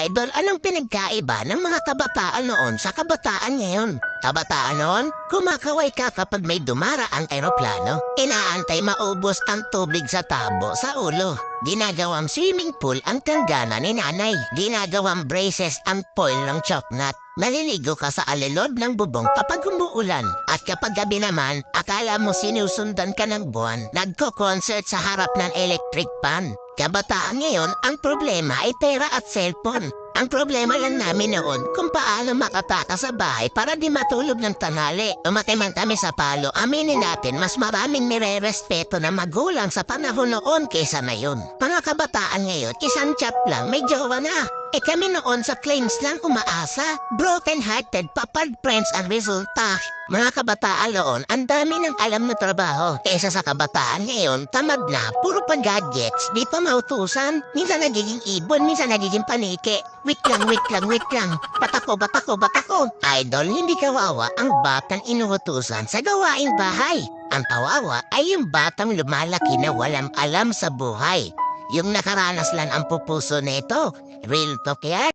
Idol, anong pinagkaiba ng mga kabataan noon sa kabataan ngayon? Kabataan noon, kumakaway ka kapag may dumaraang eroplano. Inaantay maubos ang tubig sa tabo sa ulo. Ginagawang swimming pool ang tanggana ni nanay. Ginagawang braces ang foil ng choknat. Maliligo ka sa alilod ng bubong kapag umuulan. At kapag gabi naman, akala mo sinusundan ka ng buwan. Nagko-concert sa harap ng electric pan. Kabataan ngayon, ang problema ay pera at cellphone. Ang problema lang namin noon kung paano makataka sa bahay para di matulog ng tanali. Umati man kami sa palo, aminin natin mas maraming nire-respeto na magulang sa panahon noon kaysa ngayon. Mga kabataan ngayon, isang chat lang, may jowa na. Eh kami noon sa claims lang umaasa. Broken-hearted, papad friends ang resulta. Mga kabataan noon, ang dami ng alam na trabaho. Kesa sa kabataan ngayon, tamad na, puro pa gadgets, di pa mautusan. Minsan nagiging ibon, minsan nagiging panike. Wait lang, wait lang, wait lang. Batako, batako, batako. Idol, hindi kawawa ang batang inuutusan sa gawaing bahay. Ang kawawa ay yung batang lumalaki na walang alam sa buhay. Yung nakaranas lang ang pupuso nito. Real talk yan.